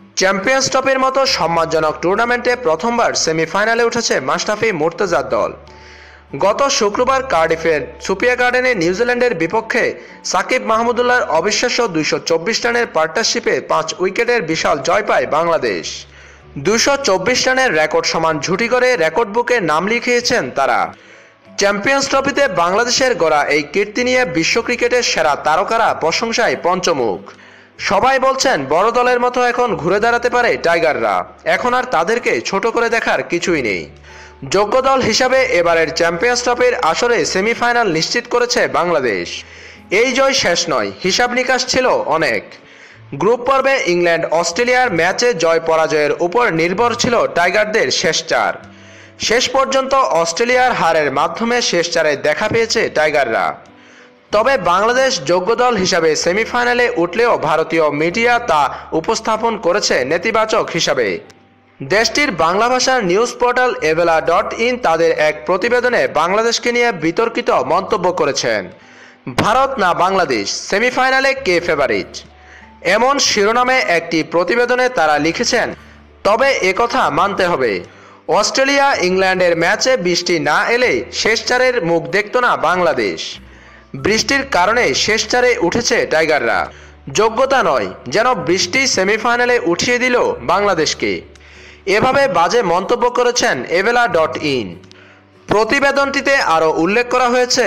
Champions ট্রফির মতো সম্মানজনক টুর্নামেন্টে প্রথমবার সেমিফাইনালে উঠেছে মাশরাফি মুর্তজার দল। গত শুক্রবার কার্ডিফের সুপিয়া গার্ডেনে নিউজিল্যান্ডের বিপক্ষে সাকিব মাহমুদুল্লাহর অবিশ্বাস্য দুইশো চব্বিশ রানের পার্টনারশিপে পাঁচ উইকেটের বিশাল জয় পায় বাংলাদেশ। দুশো চব্বিশ রানের রেকর্ড সমান ঝুটি করে রেকর্ড বুকে নাম লিখিয়েছেন তারা। চ্যাম্পিয়ন্স ট্রফিতে বাংলাদেশের গড়া এই কীর্তি নিয়ে বিশ্ব ক্রিকেটের সেরা তারকারা প্রশংসায় পঞ্চমুখ। সবাই বলছেন বড় দলের মতো এখন ঘুরে দাঁড়াতে পারে টাইগাররা। এখন আর তাদেরকে ছোট করে দেখার কিছুই নেই। যোগ্য দল হিসাবে এবারের চ্যাম্পিয়ন্স ট্রফির আসরে সেমিফাইনাল নিশ্চিত করেছে বাংলাদেশ। এই জয় শেষ নয়, হিসাব নিকাশ ছিল অনেক। গ্রুপ পর্বে ইংল্যান্ড অস্ট্রেলিয়ার ম্যাচে জয় পরাজয়ের উপর নির্ভর ছিল টাইগারদের শেষ চার। শেষ পর্যন্ত অস্ট্রেলিয়ার হারের মাধ্যমে শেষ চারে দেখা পেয়েছে টাইগাররা। তবে বাংলাদেশ যোগ্য দল হিসাবে সেমিফাইনালে উঠলেও ভারতীয় মিডিয়া তা উপস্থাপন করেছে নেতিবাচক হিসাবে। দেশটির বাংলা ভাষার news portal Ebela dot in তাদের এক প্রতিবেদনে বাংলাদেশকে নিয়ে বিতর্কিত মন্তব্য করেছেন। ভারত না বাংলাদেশ, সেমিফাইনালে কে ফেভারিট এমন শিরোনামে একটি প্রতিবেদনে তারা লিখেছেন, তবে একথা মানতে হবে। অস্ট্রেলিয়া ইংল্যান্ডের ম্যাচে বৃষ্টি না এলে শেষ চারের মুখ দেখত না বাংলাদেশ। বৃষ্টির কারণে শেষ চারে উঠেছে টাইগাররা। যোগ্যতা নয়, যেন বৃষ্টি সেমিফাইনালে উঠিয়ে দিল বাংলাদেশকে। এভাবে বাজে মন্তব্য করেছেন এভেলা ডট ইন। প্রতিবেদনটিতে আরও উল্লেখ করা হয়েছে,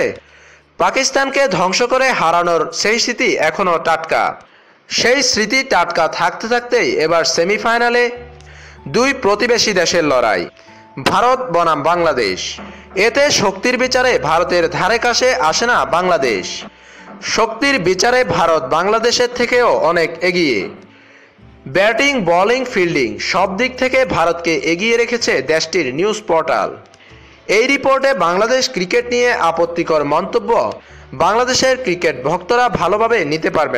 পাকিস্তানকে ধ্বংস করে হারানোর সেই স্মৃতি এখনও টাটকা। সেই স্মৃতি টাটকা থাকতে থাকতেই এবার সেমিফাইনালে দুই প্রতিবেশী দেশের লড়াই। ভারত বনাম বাংলাদেশ। এতে শক্তির বিচারে ভারতের ধারে কাছে আসে না বাংলাদেশ। শক্তির বিচারে ভারত বাংলাদেশের থেকেও অনেক এগিয়ে। ব্যাটিং, বোলিং, ফিল্ডিং সব দিক থেকে ভারতকে এগিয়ে রেখেছে দেশটির নিউজ পোর্টাল। এই রিপোর্টে বাংলাদেশ ক্রিকেট নিয়ে আপত্তিকর মন্তব্য বাংলাদেশের ক্রিকেট ভক্তরা ভালোভাবে নিতে পারবে না।